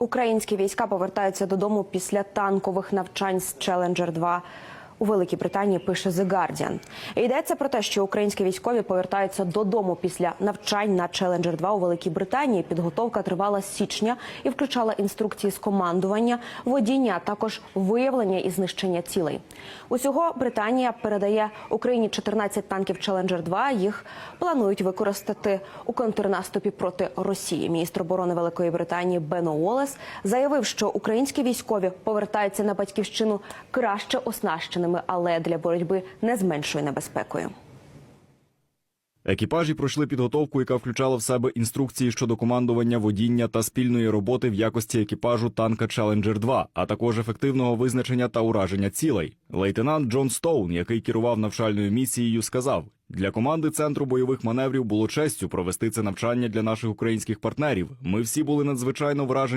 Українські війська повертаються додому після танкових навчань з Челенджер 2 у Великій Британії. Пише The Guardian. Йдеться про те, що українські військові повертаються додому після навчань на Challenger 2 у Великій Британії. Підготовка тривала з січня і включала інструкції з командування, водіння, а також виявлення і знищення цілей. Усього Британія передає Україні 14 танків Challenger 2 Їх планують використати у контрнаступі проти Росії. Міністр оборони Великої Британії Бено Уоллес заявив, що українські військові повертаються на батьківщину краще оснащеними, але для боротьби не з меншою небезпекою. Екіпажі пройшли підготовку, яка включала в себе інструкції щодо командування, водіння та спільної роботи в якості екіпажу танка Challenger 2, а також ефективного визначення та ураження цілей. Лейтенант Джон Стоун, який керував навчальною місією, сказав: для команди центру бойових маневрів було честю провести це навчання для наших українських партнерів. Ми всі були надзвичайно вражені.